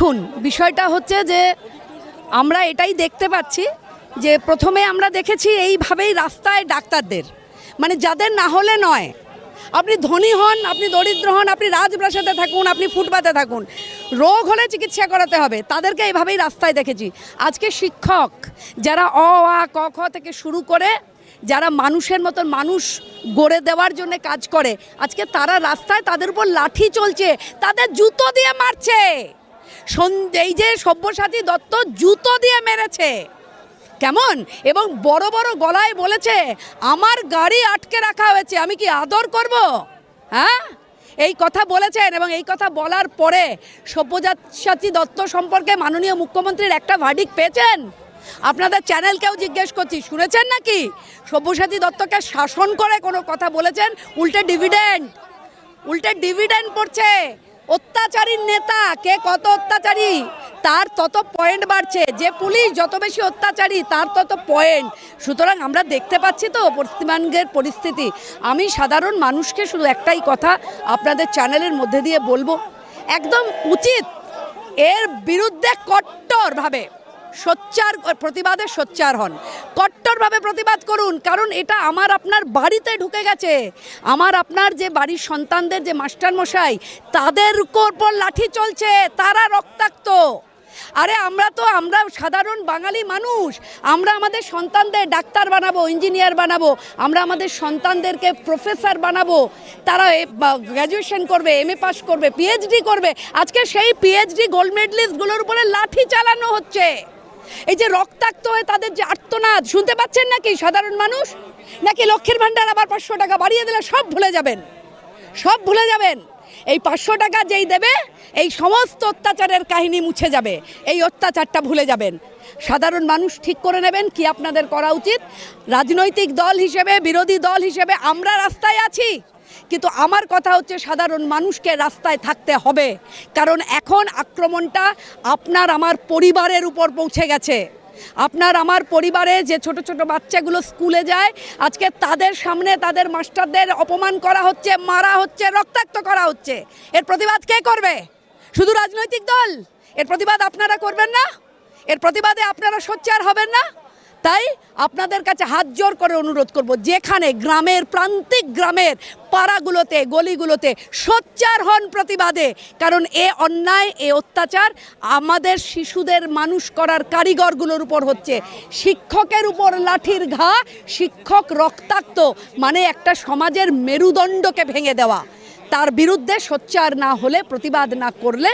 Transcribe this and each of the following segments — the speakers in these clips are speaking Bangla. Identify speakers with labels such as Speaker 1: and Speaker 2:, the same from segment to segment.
Speaker 1: দেখুন, বিষয়টা হচ্ছে যে আমরা এটাই দেখতে পাচ্ছি যে প্রথমে আমরা দেখেছি এইভাবেই রাস্তায় ডাক্তারদের। মানে যাদের না হলে নয়। আপনি ধনী হন, আপনি দরিদ্র হন, আপনি রাজপ্রাসাদে থাকুন, আপনি ফুটপাতে থাকুন। রোগ হলে চিকিৎসা করাতে হবে। তাদেরকে এইভাবেই রাস্তায় দেখেছি। আজকে শিক্ষক যারা অ, আ, ক, খ থেকে শুরু করে যারা মানুষের মতন মানুষ গড়ে দেওয়ার জন্য কাজ করে, আজকে তারা রাস্তায় তাদের উপর লাঠি চলছে, তাদের জুতো দিয়ে মারছে। এই যে সব্যসাচী দত্ত জুতো দিয়ে মেরেছে। কেমন? এবং বড় বড় গলায় বলেছে, আমার গাড়ি আটকে রাখা হয়েছে, আমি কি আদর করব? হ্যাঁ? এই কথা বলেছেন এবং এই কথা বলার পরে সব্যসাচী দত্ত সম্পর্কে মাননীয় মুখ্যমন্ত্রীর একটা ভার্ডিক পেয়েছেন। আপনাদের চ্যানেলকেও জিজ্ঞেস করছি, শুনেছেন নাকি? সব্যসাচী দত্তকে শাসন করে কোনো কথা বলেছেন? উল্টে ডিভিডেন্ড উল্টে ডিভিডেন্ড পড়ছে অত্যাচারীর নেতা, কে কত অত্যাচারী? তার তত পয়েন্ট বাড়ছে। যে পুলিশ যত বেশি অত্যাচারী, তার তত পয়েন্ট সুতরাং আমরা দেখতে পাচ্ছি তো পশ্চিমবঙ্গের পরিস্থিতি। আমি সাধারণ মানুষকে শুধু একটাই কথা আপনাদের চ্যানেলের মধ্যে দিয়ে বলব। একদম উচিত এর বিরুদ্ধে কট্টরভাবে সোচ্চার, প্রতিবাদে সোচ্চার হন। কট্টরভাবে প্রতিবাদ করুন, কারণ এটা আমার আপনার বাড়িতে ঢুকে গেছে। আমার আপনার যে বাড়ির সন্তানদের যে মাস্টার মশাই তাদের উপর লাঠি চলছে, তারা রক্তাক্ত। আরে আমরা তো, আমরা সাধারণ বাঙালি মানুষ, আমরা আমাদের সন্তানদের ডাক্তার বানাবো, ইঞ্জিনিয়ার বানাবো, আমরা আমাদের সন্তানদেরকে প্রফেসর বানাবো। তারা গ্র্যাজুয়েশন করবে এম এ পাস করবে পিএইচডি করবে। আজকে সেই পিএইচডি গোল্ড মেডেলিস্টগুলোর উপরে লাঠি চালানো হচ্ছে। এই যে রক্তাক্ত হয়ে তাদের যে আর্তনাদ, শুনতে পাচ্ছেন নাকি সাধারণ মানুষ? নাকি লক্ষ্মীর ভাণ্ডার আবার পাঁচশো টাকা বাড়িয়ে দিলে সব ভুলে যাবেন? সব ভুলে যাবেন। এই পাঁচশো টাকা যেই দেবে, এই সমস্ত অত্যাচারের কাহিনী মুছে যাবে। এই অত্যাচারটা ভুলে যাবেন। সাধারণ মানুষ ঠিক করে নেবেন কি আপনাদের করা উচিত। রাজনৈতিক দল হিসেবে, বিরোধী দল হিসেবে আমরা রাস্তায় আছি। কিন্তু আমার কথা হচ্ছে সাধারণ মানুষকে রাস্তায় থাকতে হবে। কারণ এখন আক্রমণটা আপনার আমার পরিবারের উপর পৌঁছে গেছে। আপনার আমার পরিবারে যে ছোট ছোট বাচ্চাগুলো স্কুলে যায়, আজকে তাদের সামনে তাদের মাস্টারদের অপমান করা হচ্ছে, মারা হচ্ছে, রক্তাক্ত করা হচ্ছে। এর প্রতিবাদ কে করবে? শুধু রাজনৈতিক দল? এর প্রতিবাদ আপনারা করবেন না? এর প্রতিবাদে আপনারা সোচ্চার হবেন না? আপনাদের কাছে হাত জোর করে অনুরোধ করব, যেখানে গ্রামের, প্রান্তিক গ্রামের পাড়াগুলোতে, গলিগুলোতে সোচ্চার হন প্রতিবাদে। কারণ এ অন্যায়, এ অত্যাচার আমাদের শিশুদের মানুষ করার কারিগরগুলোর উপর হচ্ছে। শিক্ষকের উপর লাঠির ঘা, শিক্ষক রক্তাক্ত মানে একটা সমাজের মেরুদণ্ডকে ভেঙে দেওয়া। তার বিরুদ্ধে সোচ্চার না হলে, প্রতিবাদ না করলে,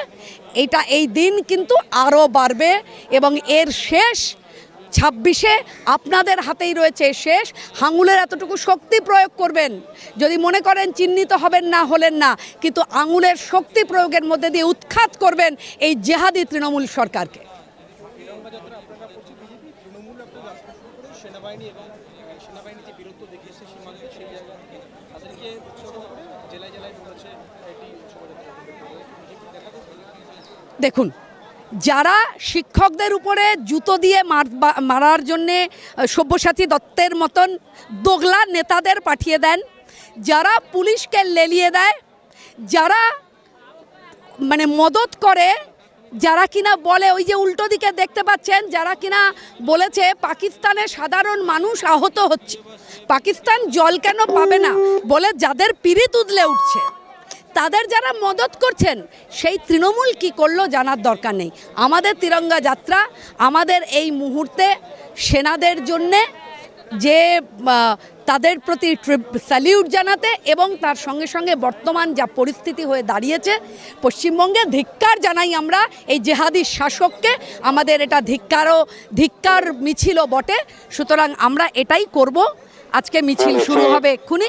Speaker 1: এটা এই দিন কিন্তু আরও বাড়বে এবং এর শেষ ছাব্বিশে আপনাদের হাতেই রয়েছে শেষ। হাঙুলের এতটুকু শক্তি প্রয়োগ করবেন। যদি মনে করেন চিহ্নিত হবেন না, হলেন না, কিন্তু আঙুলের শক্তি প্রয়োগের মধ্যে দিয়ে উৎখাত করবেন এই জেহাদি তৃণমূল সরকারকে। দেখুন যারা শিক্ষকদের উপরে জুতো দিয়ে মার মারার জন্যে আহ, সব্যসাচী দত্তের মতন দোগলা নেতাদের পাঠিয়ে দেন যারা পুলিশকে লেলিয়ে দেয় যারা মানে মদত করে যারা কিনা বলে ওই যে উল্টো দিকে দেখতে পাচ্ছেন যারা কিনা বলেছে পাকিস্তানে সাধারণ মানুষ আহত হচ্ছে। পাকিস্তান জল কেন পাবে না? বলে যাদের পিড়িত উদলে উঠছে। তাদের যারা মদত করছেন, সেই তৃণমূল কি করল জানার দরকার নেই। আমাদের তিরঙ্গা যাত্রা, আমাদের এই মুহূর্তে সেনাদের জন্যে যে তাদের প্রতি স্যালিউট জানাতে এবং তার সঙ্গে সঙ্গে বর্তমান যা পরিস্থিতি হয়ে দাঁড়িয়েছে, পশ্চিমবঙ্গে ধিক্কার জানাই আমরা এই জেহাদি শাসককে। আমাদের এটা ধিক্কারও, ধিক্কার মিছিলও বটে, সুতরাং আমরা এটাই করব। আজকে মিছিল শুরু হবে এক্ষুনি।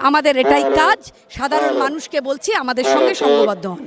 Speaker 1: আমাদের এটাই কাজ। সাধারণ মানুষকে বলছি আমাদের সঙ্গে সঙ্গবদ্ধ হন।